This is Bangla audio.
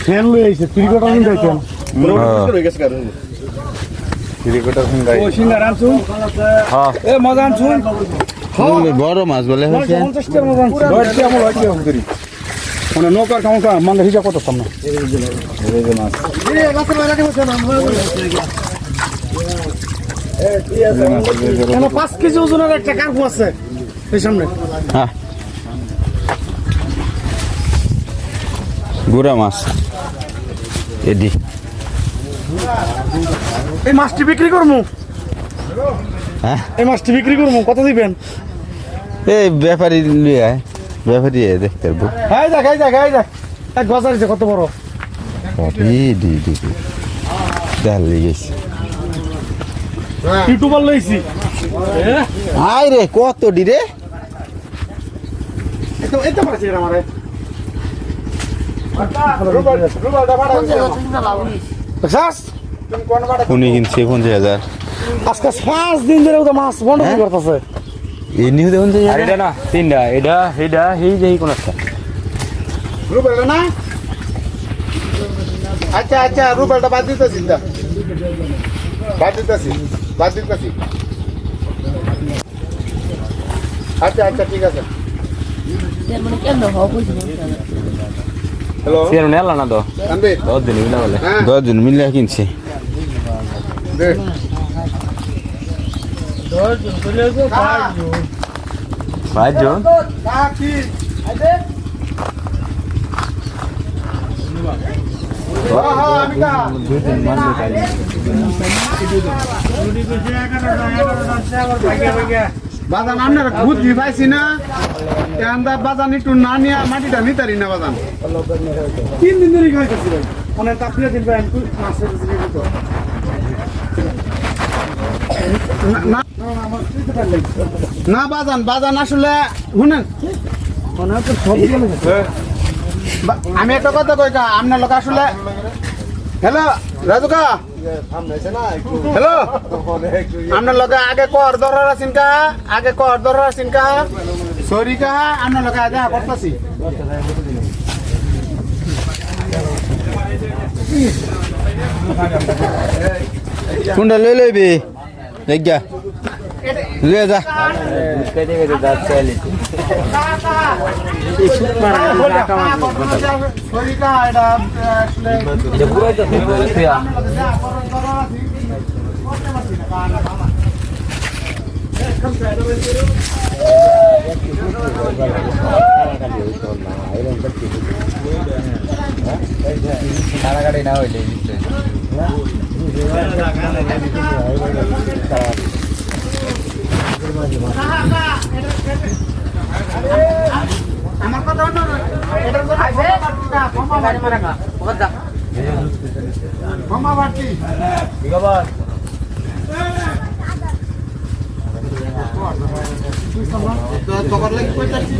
ফ্যান লই আইছে ত্রিকটা নিন দেখেন বড় মাছ বলে মানে নৌকার কামকা মানে হিসাব কত সামনে পাঁচ কেজি ওজনের একটা কার্পু আছে? এই সামনে। হ্যাঁ। গুড়া মাছ। এডি এই মাছটি বিক্রি করব হ্যাঁ। এই মাছটি বিক্রি করব কত দিবেন? এই ব্যাপারী লিয়ে আয়। ব্যাপারী এ দেখতে পারব। হাই যাক হাই যাক হাই যাক এক গজার আছে কত বড়। ডি ডি ডি দেখাল গেছে। ইউটিউবার লইছি। আয় রে কত ডি রে? এতো এতো পারছি রে আমারে। উনি কিনছে পঞ্চাশ হাজার। আজকে পাঁচ দিন ধরে ওটা মাছ বন্ধ হ্যাঁ? করতেছে। এই নিউ দেখুন এটা না তিনটা এটা এটা এই যে কোন একটা। রুবেলটা না? আচ্ছা আচ্ছা রুবেলটা বাদ দিতেছি দা। বাদ দিতেছি। বাদ দিতেছি আচ্ছা আচ্ছা ঠিক আছে। হ্যালো সিয়ার নেলা না তো দশ দিন না বলে। হ্যাঁ। দশজন মিলে কিনছে। দে। পাঁচজন হ্যাঁ হ্যাঁ আমি কা বাজান আপনার বুদ্ধি পাইছি না? এখানটা বাজান একটু না নিয়ে মাটিটা নিতারি না বাজান? তিন দিন ধরে খাইতেছি ভাই। অনেক দিন ভাই মাছের না না। বাজান বাজান আসলে শুনেন। বা- আমি একটা কথা কই কা আপনার লোক আসলে হ্যালো রাজুকা? হ্যালো আপনার লগে আগে কর দরার আছেন কা? আগে কর দরার আছেন কা? সরি কা, আপনার লগে দেখা করতেছি। কোনটা লই লইবি দেখা লয়ে যা। কেটে কেটে দাঁত চাইলে সরি কা এটা আসলে এটা পুরো তো ফিয়া কাটাকাটি না হইলে আমার কথা হলো এটার কথা ক্ষমা বাড়তি ক্ষমা বাড়তি তো তোর লাগি কইতাছি